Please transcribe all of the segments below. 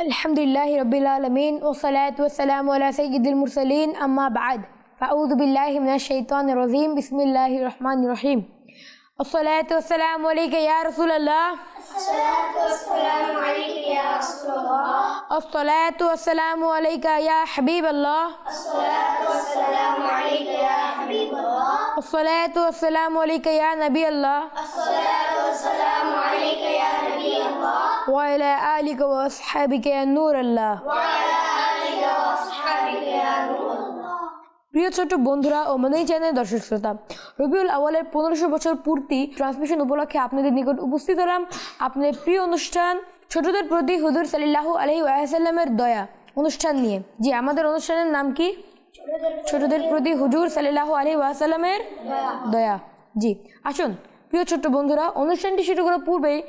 الحمد لله رب العالمين والصلاة والسلام على سيد المرسلين أما بعد فأعوذ بالله من الشيطان الرجيم بسم الله الرحمن الرحيم. الصلاة والسلام عليك يا رسول الله. الصلاة والسلام عليك يا رسول الله. الصلاة والسلام عليك يا حبيب الله. الصلاة والسلام عليك يا حبيب الله. الصلاة والسلام عليك يا نبي الله. الصلاة والسلام وعلى آلك وأصحابك يا نور الله وعلى آلك وأصحابك يا نور الله প্রিয় ছোট বন্ধুরা ও মাদানী চ্যানেলের দর্শক শ্রোতা রবিউল আওয়ালের পনেরোশো বছর পূর্তি ট্রান্সমিশন উপলক্ষে আপনাদের নিকট উপস্থিত হলাম আপনাদের প্রিয় অনুষ্ঠান ছোটদের প্রতি হুজুর সাল্লাহু আলহি ওয়াসাল্লামের দয়া অনুষ্ঠান নিয়ে জি আমাদের অনুষ্ঠানের নাম কি ছোটদের প্রতি হুজুর সাল্লাহু আলহি ওয়াসাল্লামের দয়া জি আসুন প্রিয় ছোট্ট বন্ধুরা অনুষ্ঠানটি শুরু করার পূর্বেই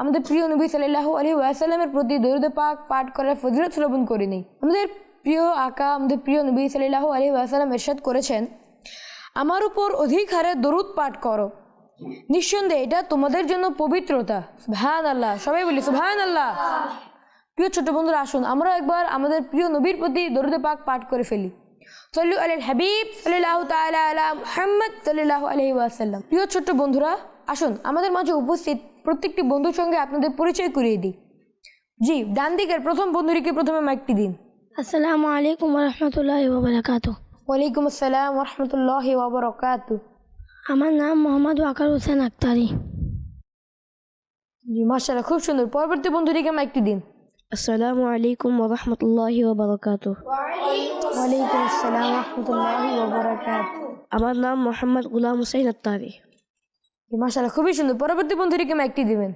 আমাদের প্রিয় নবী সাল্লাহু আলহি ওয়াসাল্লামের প্রতি দরুদ পাক পাঠ করার ফজিলত শ্রবণ করে নেই আমাদের প্রিয় আকা, আমাদের প্রিয় নবী সাল্লাহু আলহি ওয়াসাল্লাম এরশাদ করেছেন, আমার উপর অধিক হারে দরুদ পাঠ করো। নিঃসন্দেহে এটা তোমাদের জন্য পবিত্রতা। সুবহান আল্লাহ সবাই বলি সুবহান আল্লাহ প্রিয় ছোট বন্ধুরা, আসুন আমরা একবার আমাদের প্রিয় নবীর প্রতি দরুদে পাক পাঠ করে ফেলি। সল্লু আল হাবিব সাল্লাহ আলা মুহাম্মদ সাল্লাহ আলহি ওয়াসাল্লাম। প্রিয় ছোট্ট বন্ধুরা, আসুন, আমাদের মাঝে উপস্থিত প্রত্যেকটি বন্ধুর সঙ্গে আপনাদের পরিচয় করিয়ে দিই। জি ডান দিকের প্রথম বন্ধুটিকে প্রথমে মাইকটি দিন। আসসালামু আলাইকুম রহমতুল্লাহ ওবরাকাত ওয়ালাইকুম আসসালাম রহমতুল্লাহ ওবরকাত আমার নাম মোহাম্মদ ওয়াকার হোসেন আক্তারি। জি মাশাআল্লাহ খুব সুন্দর। পরবর্তী বন্ধুটিকে মাইকটি দিন। আসসালামু আলাইকুম রহমতুল্লাহ ওবরাকাত ওয়ালাইকুম আসসালাম রহমতুল্লাহ ওবরকাত আমার নাম মোহাম্মদ গুলাম হুসাইন আত্তারি জি মাশাআল্লাহ খুবই সুন্দর পরবর্তী বন্ধুটিকে মাইকটি দিবেন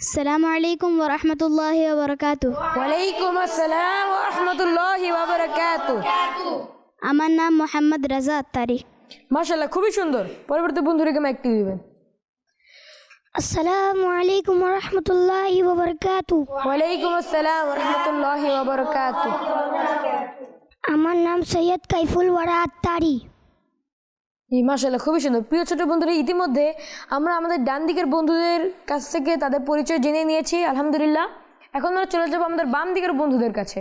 السلام عليكم ورحمة الله وبركاته ওয়ালাইকুম আসসালাম রহমতুল্লাহ ওবরকাত আমার নাম মোহাম্মদ রাজা আত্তারি মাশাআল্লাহ খুবই সুন্দর পরবর্তী বন্ধুটিকে মাইকটি দিবেন আসসালামু আলাইকুম রহমতুল্লাহ ওবরাকাত ওয়ালাইকুম আসসালাম রহমতুল্লাহ ওবরকাত আমার নাম সৈয়দ কাইফুল ওয়ারা আত্তারি জি খুবই সুন্দর। প্রিয় ছোট বন্ধুরা ইতিমধ্যে আমরা আমাদের ডান দিকের বন্ধুদের কাছ থেকে তাদের পরিচয় জেনে নিয়েছি আলহামদুলিল্লাহ। এখন আমরা চলে যাব আমাদের বাম দিকের বন্ধুদের কাছে।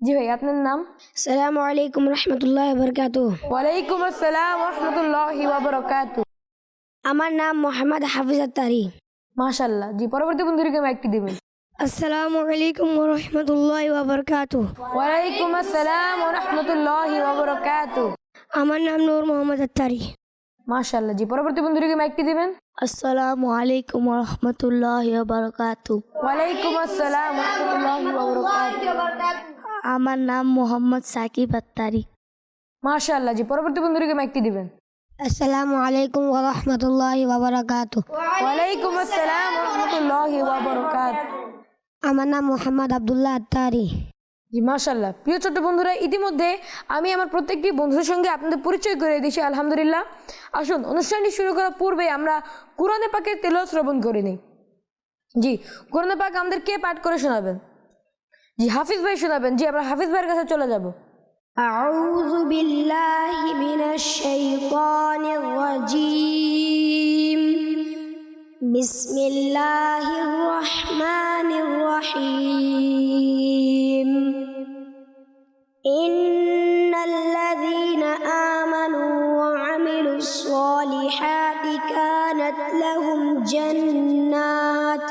জি ভাই আপনার নাম? আসসালামু আলাইকুম রহমতুল্লাহ ওবরাকাত ওয়ালাইকুম আসসালাম রহমতুল্লাহ ওবরকাত আমার নাম মোহাম্মদ হাফিজ আত্তারি। মাশাআল্লাহ জি পরবর্তী বন্ধুর বন্ধুটিকে মাইকটি দিবেন। আসসালামু আলাইকুম রহমতুল্লাহ ওবরাকাত ওয়ালাইকুম আসসালাম রহমতুল্লাহ ওবরকাত আমার নাম নূর মোহাম্মদ আত্তারি। মাশাআল্লাহ জি পরবর্তী বন্ধুটিকে মাইকটি দিবেন? আসসালামু আলাইকুম রহমতুল্লাহ ওবরাকাত ওয়ালাইকুম আসসালাম আমার নাম মোহাম্মদ সাকিব আত্তারি। মাশাআল্লাহ জি পরবর্তী বন্ধুটিকে মাইকটি দিবেন। আসসালামু আলাইকুম রহমতুল্লাহ ওবরাকাত ওয়ালাইকুম আসসালাম রহমতুল্লাহ ওবরকাত আমার নাম মোহাম্মদ আবদুল্লাহ আত্তারি। জি মাশাল্লাহ প্রিয় ছোট্ট বন্ধুরা ইতিমধ্যে আমি আমার প্রত্যেকটি বন্ধুদের সঙ্গে আপনাদের পরিচয় করে দিয়েছি আলহামদুলিল্লাহ আসুন অনুষ্ঠানটি শুরু করার পূর্বে আমরা কোরআনে পাকের তেল শ্রবণ করে নিই জি কোরআনে পাক আমাদের কে পাঠ করে শোনাবেন জি হাফিজ ভাই শোনাবেন জি আমরা হাফিজ ভাইয়ের কাছে চলে যাব أعوذ بالله من الشيطان الرجيم بسم الله الرحمن الرحيم جنات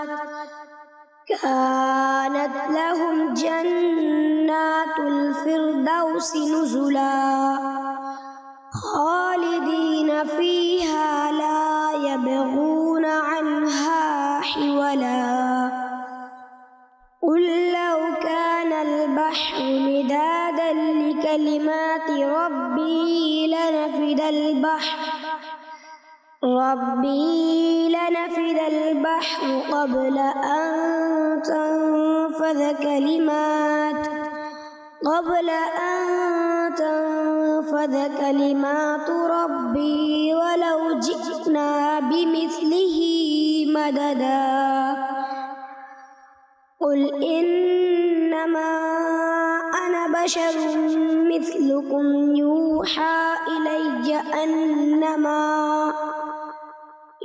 كانت لهم جنات الفردوس نزلا خالدين فيها لا يبغون عنها حولا قل لو كان البحر مدادا لكلمات ربي لنفد البحر ربي لنفد البحر قبل أن تنفذ كلمات قبل أن تنفذ كلمات ربي ولو جئنا بمثله مددا. قل إنما أنا بشر مثلكم يوحى إلي أنما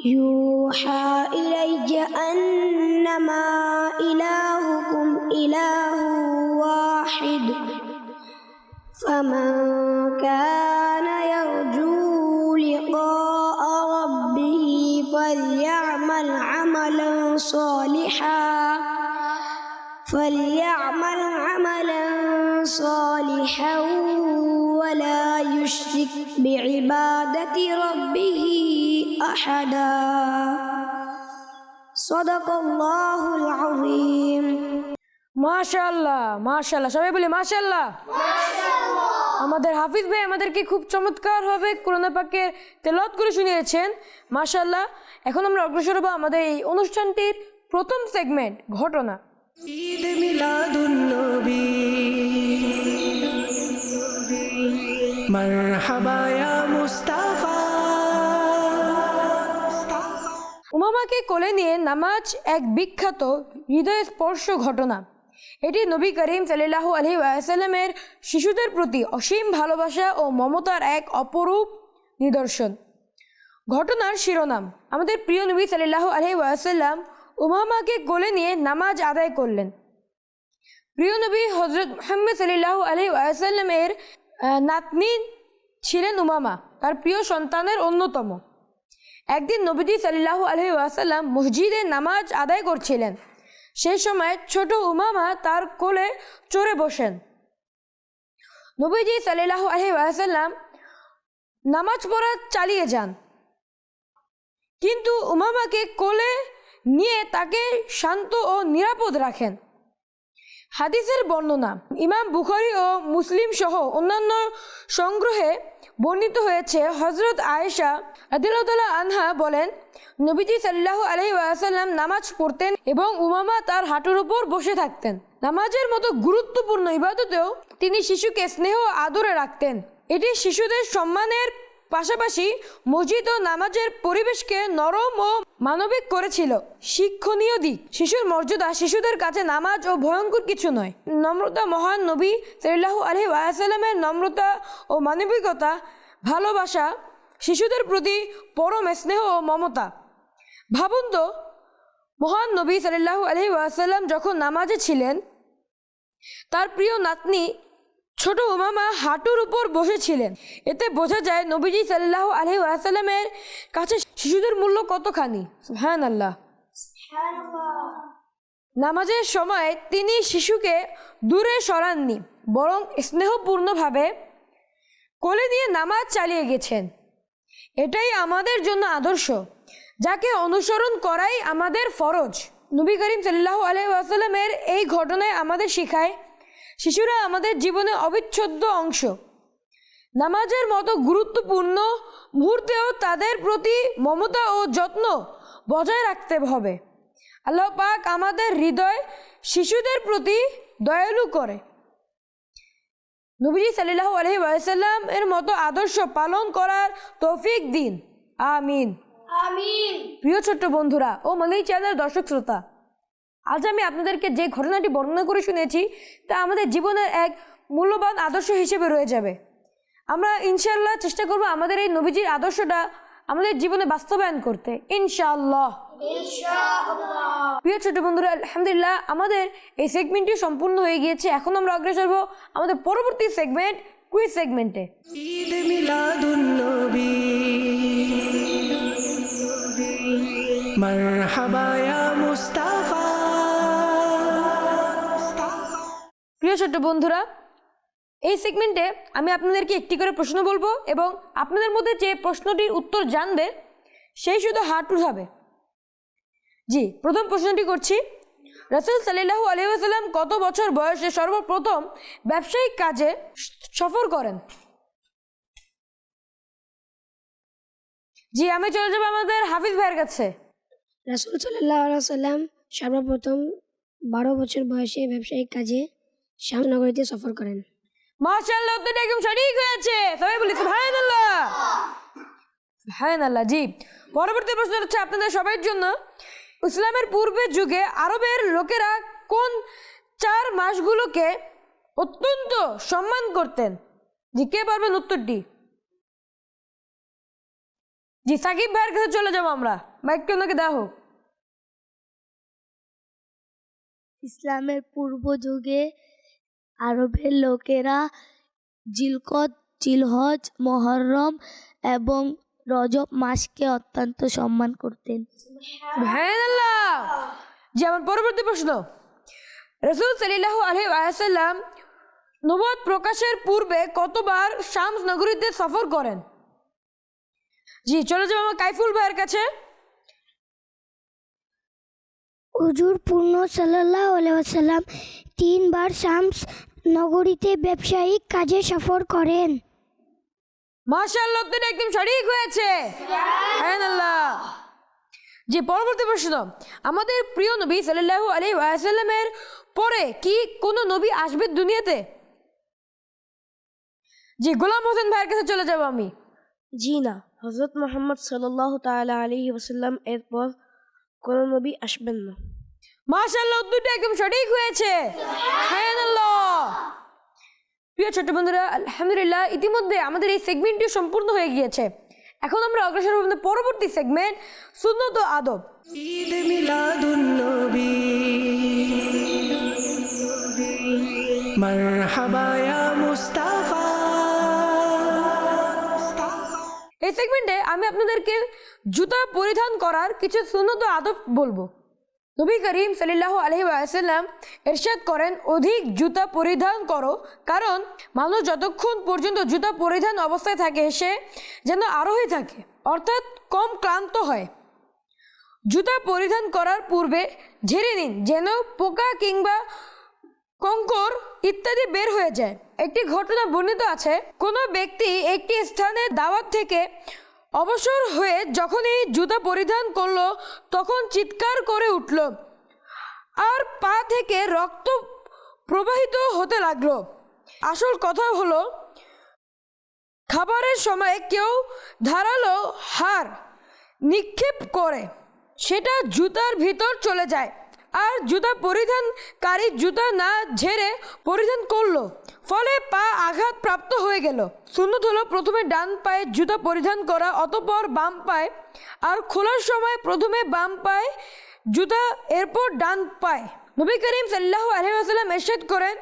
يوحى إلي أنما إله إله واحد. فمن كان يرجو لقاء ربه فليعمل عملا صالحا فليعمل عملا صالحا ولا يشرك بعبادة ربه أحدا صدق الله العظيم মাশাল্লাহ মাশাল্লাহ সবাই বলি মাশাল্লাহ আমাদের হাফিজ ভাই আমাদেরকে খুব চমৎকার ভাবে কোরআন পাকের তেলাওয়াত করে শুনিয়েছেন মাশাল্লাহ এখন আমরা অগ্রসর হবো আমাদের এই অনুষ্ঠানটির প্রথম সেগমেন্ট ঘটনা ঈদ মিলাদুন্নবী মারহাবা ইয়া মুস্তাফা উমামাকে কোলে নিয়ে নামাজ এক বিখ্যাত হৃদয় স্পর্শ ঘটনা। এটি নবী করিম সাল্লাল্লাহু আলহি আসাল্লামের শিশুদের প্রতি অসীম ভালোবাসা ও মমতার এক অপরূপ নিদর্শন। ঘটনার শিরোনাম আমাদের প্রিয় নবী সাল্লাল্লাহু আলহি আসাল্লাম উমামাকে কোলে নিয়ে নামাজ আদায় করলেন। প্রিয় নবী হজরত মোহাম্মদ সাল্লাল্লাহু আলহি আসাল্লামের আহ, নাতনি ছিলেন উমামা তার প্রিয় সন্তানের অন্যতম। একদিন নবীজি সাল্লাহ আলহি ওয়াসাল্লাম মসজিদে নামাজ আদায় করছিলেন। সেই সময় ছোট উমামা তার কোলে চড়ে বসেন। নবীজি সাল্লাহ আলহি ওয়াসাল্লাম নামাজ পড়া চালিয়ে যান। কিন্তু উমামাকে কোলে নিয়ে তাকে শান্ত ও নিরাপদ রাখেন। হাদিসের বর্ণনা। ইমাম বুখারি ও মুসলিম সহ অন্যান্য সংগ্রহে বর্ণিত হয়েছে হজরত আয়েশা আদিলতলা আনহা বলেন, নবীজি সাল্লাহ আলহি ওয়াসাল্লাম নামাজ পড়তেন এবং উমামা তার হাঁটুর উপর বসে থাকতেন। নামাজের মতো গুরুত্বপূর্ণ ইবাদতেও তিনি শিশুকে স্নেহ আদরে রাখতেন। এটি শিশুদের সম্মানের পাশাপাশি মসজিদ ও নামাজের পরিবেশকে নরম ও মানবিক করেছিল। শিক্ষণীয় দিক, শিশুর মর্যাদা, শিশুদের কাছে নামাজ ও ভয়ঙ্কর কিছু নয়। নম্রতা মহান নবী সাল্লাহু আলহি ওয়াসাল্লামের নম্রতা ও মানবিকতা, ভালোবাসা, শিশুদের প্রতি পরম স্নেহ ও মমতা। ভাবুন তো, মহান নবী সাল্লাহু আলহি ওয়াসাল্লাম যখন নামাজে ছিলেন, তার প্রিয় নাতনি ছোট উমামা হাঁটুর উপর বসেছিলেন। এতে বোঝা যায় নবীজি সাল্লাহ আলহি আসাল্লামের কাছে শিশুদের মূল্য কতখানি? হ্যাঁ আল্লাহ নামাজের সময় তিনি শিশুকে দূরে সরাননি বরং স্নেহপূর্ণভাবে কোলে নিয়ে নামাজ চালিয়ে গেছেন। এটাই আমাদের জন্য আদর্শ যাকে অনুসরণ করাই আমাদের ফরজ। নবী করিম সাল্লাহ আলহামের এই ঘটনায় আমাদের শেখায় শিশুরা আমাদের জীবনে অবিচ্ছেদ্য অংশ। নামাজের মতো গুরুত্বপূর্ণ মুহূর্তেও তাদের প্রতি মমতা ও যত্ন বজায় রাখতে হবে। আল্লাহ পাক আমাদের হৃদয় শিশুদের প্রতি দয়ালু করে। নবীজি সাল্লাহ আলহি ওয়াসাল্লাম এর মতো আদর্শ পালন করার তৌফিক দিন। আমিন। আমিন। প্রিয় ছোট্ট বন্ধুরা ও মানেই চ্যানেলের দর্শক শ্রোতা আজ আমি আপনাদেরকে যে ঘটনাটি বর্ণনা করে শুনেছি তা আমাদের জীবনের এক মূল্যবান আদর্শ হিসেবে রয়ে যাবে। আমরা ইনশাল্লাহ চেষ্টা করব আমাদের এই নবীজির আদর্শটা আমাদের জীবনে বাস্তবায়ন করতে। ইনশাআল্লাহ। প্রিয় ছোট বন্ধুরা আলহামদুলিল্লাহ আমাদের এই সেগমেন্টটি সম্পূর্ণ হয়ে গিয়েছে। এখন আমরা অগ্রসর হব আমাদের পরবর্তী সেগমেন্ট কুইজ সেগমেন্টে ঈদ মিলাদুন্নবী মারহাবা ইয়া মুস্তাফা। প্রিয় ছোট্ট বন্ধুরা, এই সেগমেন্টে আমি আপনাদেরকে একটি করে প্রশ্ন বলব এবং আপনাদের মধ্যে যে প্রশ্নটির উত্তর জানবে, সেই শুধু হাত উঠাবে জি, প্রথম প্রশ্নটি করছি। রসুল সাল্লাহু আলহিহাল্লাম কত বছর বয়সে সর্বপ্রথম ব্যবসায়িক কাজে সফর করেন? জি, আমি চলে যাব আমাদের হাফিজ ভাইয়ের কাছে। রাসুল সাল্লাহ সাল্লাম সর্বপ্রথম বারো বছর বয়সে ব্যবসায়িক কাজে সফর করেন। মাশাআল্লাহ উত্তরটা একদম সঠিক হয়েছে। সবাই বলি সুবহানাল্লাহ। সুবহানাল্লাহ জি। পরবর্তী প্রশ্ন হচ্ছে আপনাদের সবার জন্য। ইসলামের পূর্বের যুগে আরবের লোকেরা কোন চার মাসগুলোকে অত্যন্ত সম্মান করতেন? জি কে পারবেন উত্তরটি জি সাকিব ভাইয়ের কাছে চলে যাব আমরা। মাইকটা ওনাকে দেওয়া হোক। ইসলামের পূর্ব যুগে আরবের লোকেরা জিলকত জিলহজ মহরম এবং রজব মাসকে অত্যন্ত সম্মান করতেন। যেমন পরবর্তী প্রশ্ন। রসুল সাল্লাল্লাহু আলাইহি ওয়াসাল্লাম নবুয়ত প্রকাশের পূর্বে কতবার শামস নগরীতে সফর করেন? জি চলে যাব আমার কাইফুল ভাইয়ের কাছে। হুজুর পূর্ণ সাল্লাহ আলাইসাল্লাম তিনবার শামস নগরীতে ব্যবসায়িক কাজে সফর করেন। মাশাআল্লাহ একদম সঠিক হয়েছে। জি পরবর্তী প্রশ্ন। আমাদের প্রিয় নবী সাল্লাল্লাহু আলাইহি ওয়াসাল্লামের পরে কি কোনো নবী আসবে দুনিয়াতে? জি গোলাম হোসেন ভাইয়ের কাছে চলে যাব আমি। জি না হজরত মোহাম্মদ সাল্লাহ তালা আলহি ওসাল্লাম এরপর কোনো নবী আসবেন না। মাশাআল্লাহ উত্তরটা একদম সঠিক হয়েছে। সুবহানাল্লাহ। প্রিয় ছোট বন্ধুরা আলহামদুলিল্লাহ ইতিমধ্যে আমাদের এই সেগমেন্টটি সম্পূর্ণ হয়ে গিয়েছে। এখন আমরা অগ্রসর হব পরবর্তী সেগমেন্ট সুন্নত আদব। ঈদ মিলাদুন্নবী মারহাবা ইয়া মুস্তাফা। এই সেগমেন্টে আমি আপনাদেরকে জুতা পরিধান করার কিছু সুন্নত আদব বলব। নবী করিম সাল্লাহ আলহি এরশাদ করেন, অধিক জুতা পরিধান করো। কারণ মানুষ যতক্ষণ পর্যন্ত জুতা পরিধান অবস্থায় থাকে, সে যেন আরোহী থাকে, অর্থাৎ কম ক্লান্ত হয়। জুতা পরিধান করার পূর্বে ঝেড়ে নিন, যেন পোকা কিংবা কঙ্কর ইত্যাদি বের হয়ে যায়। একটি ঘটনা বর্ণিত আছে, কোনো ব্যক্তি একটি স্থানে দাওয়াত থেকে অবসর হয়ে যখনই জুতা পরিধান করল, তখন চিৎকার করে উঠল আর পা থেকে রক্ত প্রবাহিত হতে লাগল। আসল কথা হলো, খাবারের সময় কেউ ধারালো হার নিক্ষেপ করে, সেটা জুতার ভিতর চলে যায়। আর জুতা পরিধানকারী জুতা না ঝেড়ে পরিধান করল। ফলে পা আঘাত প্রাপ্ত হয়ে গেল। সুন্নত হলো প্রথমে ডান পায়ে জুতা পরিধান করা, অতপর বাম পায়ে। আর খোলার সময় প্রথমে বাম পায়ে জুতা এরপর ডান পায়ে। নবী করিম সাল্লাহ আলহাম এরশাদ করেন,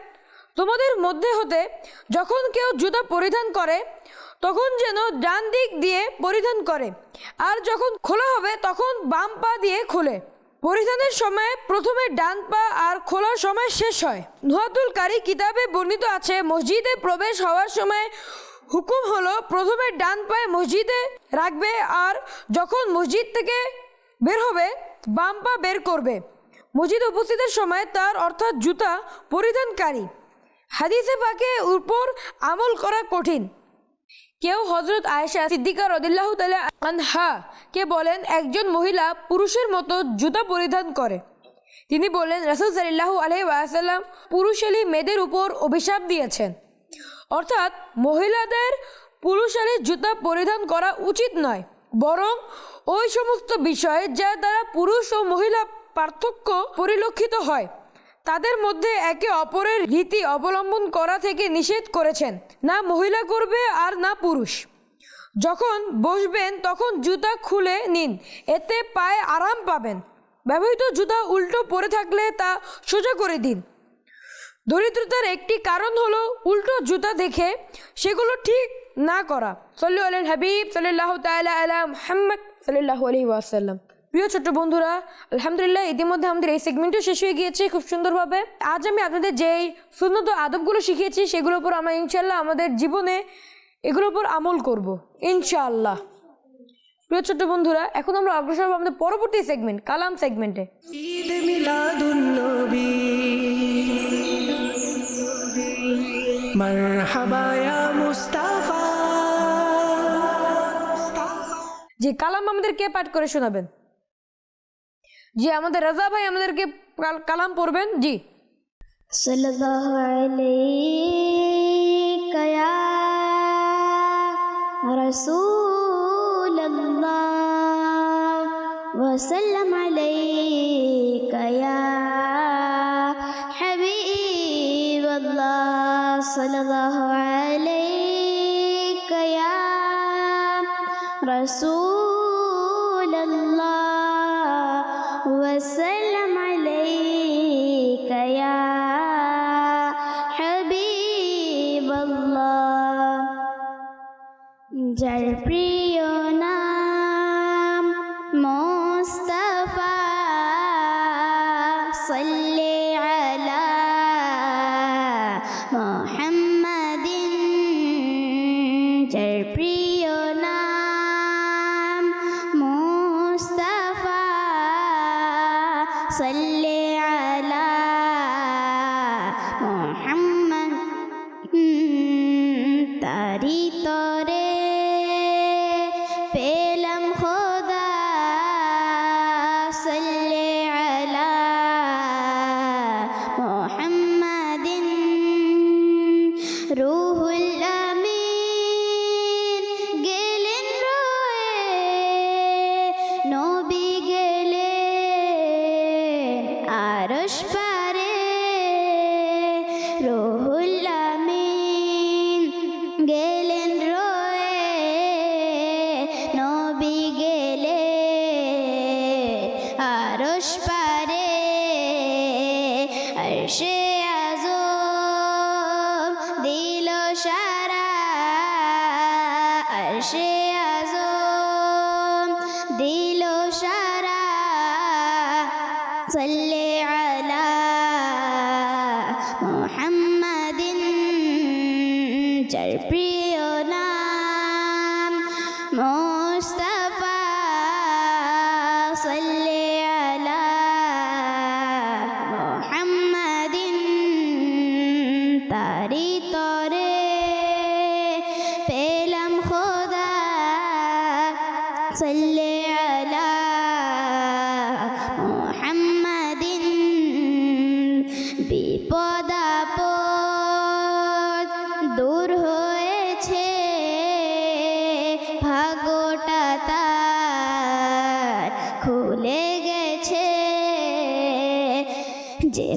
তোমাদের মধ্যে হতে যখন কেউ জুতা পরিধান করে, তখন যেন ডান দিক দিয়ে পরিধান করে। আর যখন খোলা হবে, তখন বাম পা দিয়ে খোলে। পরিধানের সময় প্রথমে ডান পা আর খোলার সময় শেষ হয়। নুহাতুল কারি কিতাবে বর্ণিত আছে, মসজিদে প্রবেশ হওয়ার সময় হুকুম হলো প্রথমে ডান পায়ে মসজিদে রাখবে আর যখন মসজিদ থেকে বের হবে, বাম পা বের করবে। মসজিদ উপস্থিতের সময় তার অর্থাৎ জুতা পরিধানকারী। হাদিসে পাকে উপর আমল করা কঠিন। কেউ হজরত আয়েশা সিদ্দিকা রদিল্লাহ আনহা কে বলেন, একজন মহিলা পুরুষের মতো জুতা পরিধান করে। তিনি বলেন, রাসুল সাল্লাহ আলহি আসাল্লাম পুরুষালী মেয়েদের উপর অভিশাপ দিয়েছেন। অর্থাৎ মহিলাদের পুরুষালী জুতা পরিধান করা উচিত নয়, বরং ওই সমস্ত বিষয় যা দ্বারা পুরুষ ও মহিলা পার্থক্য পরিলক্ষিত হয়। তাদের মধ্যে একে অপরের রীতি অবলম্বন করা থেকে নিষেধ করেছেন, না মহিলা করবে আর না পুরুষ। যখন বসবেন, তখন জুতা খুলে নিন, এতে পায়ে আরাম পাবেন। ব্যবহৃত জুতা উল্টো পরে থাকলে তা সোজা করে দিন। দরিদ্রতার একটি কারণ হলো উল্টো জুতা দেখে সেগুলো ঠিক না করা। সল্লু আল হাবিব সাল্লাহ তালা আলা মোহাম্মদ সাল্লাহ আলহি ওয়াসাল্লাম। প্রিয় ছোট্ট বন্ধুরা আলহামদুলিল্লাহ ইতিমধ্যে আমাদের এই সেগমেন্টও শেষ হয়ে গিয়েছে খুব সুন্দরভাবে। আজ আমি আপনাদের যেই সুন্নত আদবগুলো শিখিয়েছি সেগুলোর উপর আমরা ইনশাল্লাহ আমাদের জীবনে এগুলোর উপর আমল করব ইনশাআল্লাহ। প্রিয় ছোট্ট বন্ধুরা এখন আমরা অগ্রসর হব আমাদের পরবর্তী সেগমেন্ট কালাম সেগমেন্টে ঈদ মিলাদুন্নবী মারহাবা ইয়া মুস্তাফা। যে কালাম আমাদের কে পাঠ করে শোনাবেন। জি, আমাদের রাজা ভাই আমাদেরকে কালাম পড়বেন? জি। সাল্লাল্লাহু আলাইকা ইয়া রাসূলুল্লাহ ওয়া সাল্লাম আলাইকা ইয়া হাবিবাল্লাহ সাল্লাল্লাহু আলাইকা وسلم عليك يا حبيب الله. যার প্রিয় নাম صل على محمد. যার প্রিয় সাল্লি মুহাম্মাদিন যার প্রিয় নাম খুলে গেছে যে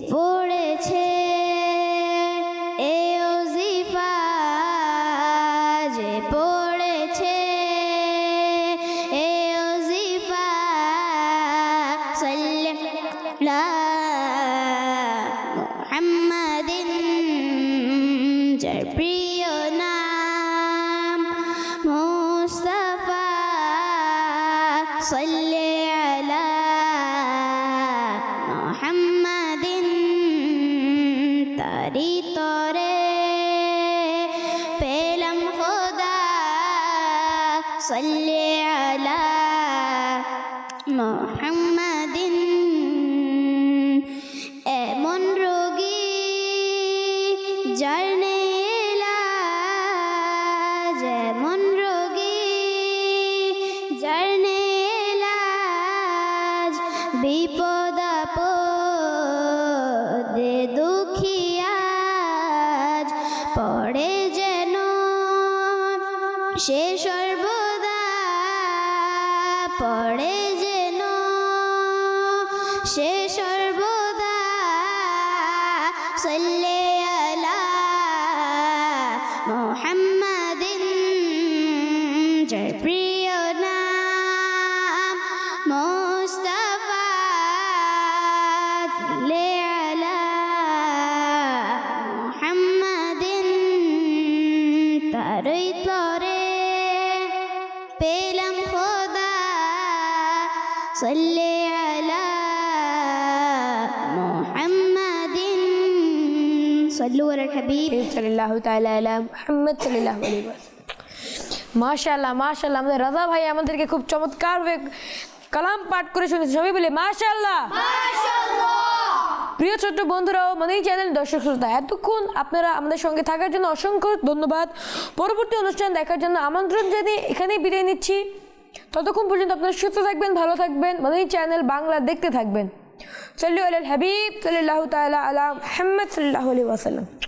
মুহাম্মাদিন তারি তরে পেলাম খোদা সাল্লি সে সর্বদা সাল্লি আলা মুহাম্মাদিন সাল্লু আলা হাবিব সাল্লাহ তাআলা আলা মুহাম্মদ সাল্লাল্লাহু আলাইহি ওয়াসাল্লাম মাশাআল্লাহ মাশাআল্লাহ। আমাদের রাজা ভাই আমাদেরকে খুব চমৎকারভাবে কালাম পাঠ করে শুনেছে। সবাই বলে মাশাআল্লাহ। প্রিয় ছোট্ট বন্ধুরা ও মানে চ্যানেল দর্শক শ্রোতা এতক্ষণ আপনারা আমাদের সঙ্গে থাকার জন্য অসংখ্য ধন্যবাদ। পরবর্তী অনুষ্ঠান দেখার জন্য আমন্ত্রণ জানিয়ে এখানেই বিদায় নিচ্ছি। ততক্ষণ পর্যন্ত আপনারা সুস্থ থাকবেন, ভালো থাকবেন মানে চ্যানেল বাংলা দেখতে থাকবেন। সাল্লু আল হাবিব সাল্লাহ তাল আলাম আহমেদ সাল্লাহ আলী ওয়াসাল্লাম।